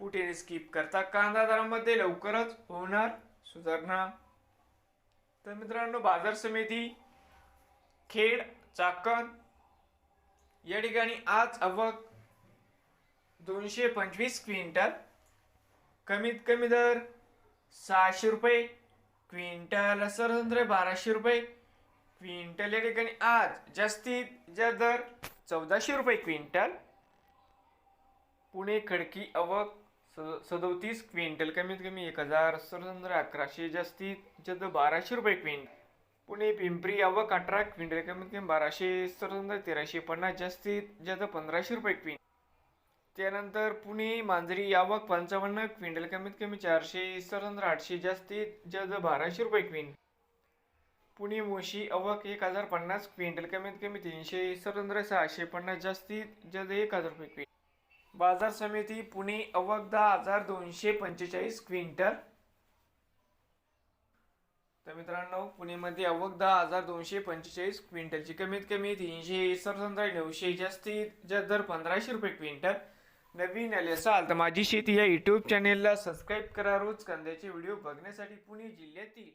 कुठे स्किप करता कांदा दरामध्ये लवकरच होणार सुधारणा. तर मित्रांनो बाजार समिती खेड चाकण या ठिकाणी आज आवक दोनशे पंचवीस क्विंटल. कमीत कमी दर सहाशे रुपये क्विंटल सरसंत्रे बाराशे रुपये क्विंटल या ठिकाणी आज जास्तीत जास्त दर चौदाशे रुपये क्विंटल. पुणे खडकी अवक सद सदोतीस क्विंटल कमीत कमी एक हजार सरसंत्रे अकराशे जास्तीत जास्त बाराशे रुपये क्विंटल. पुणे पिंपरी आवक अठरा क्विंटल कमीत कमी बाराशे सरसंत्रे तेराशे पन्नास जास्तीत जास्त पंधराशे रुपये क्विंटल. त्यानंतर पुणे मांजरी यावक पंचावन्न क्विंटल कमीत कमी चारशे सरंद्र आठशे जास्तीत जास्त बाराशे रुपये क्विंटल. पुणे मोशी अवक एक हजार पन्नास क्विंटल कमीत कमी तीनशे सरंद्र सहाशे पन्नास जास्तीत जास्त एक हजार रुपये क्विंटल. बाजार समिती पुणे अवक दहा हजार दोनशे पंचेचाळीस क्विंटल. तर मित्रांनो पुणेमध्ये अवक दहा हजार दोनशे पंचेचाळीस क्विंटलची कमीत कमी तीनशे सरसंत्रा नऊशे जास्तीत जास्त दर पंधराशे रुपये क्विंटल. नवीन आले असाल तर माझी शेती या यूट्यूब चॅनेलला सबस्क्राईब करा. रोज कांद्याचे व्हिडिओ बघण्यासाठी पुणे जिल्ह्यातील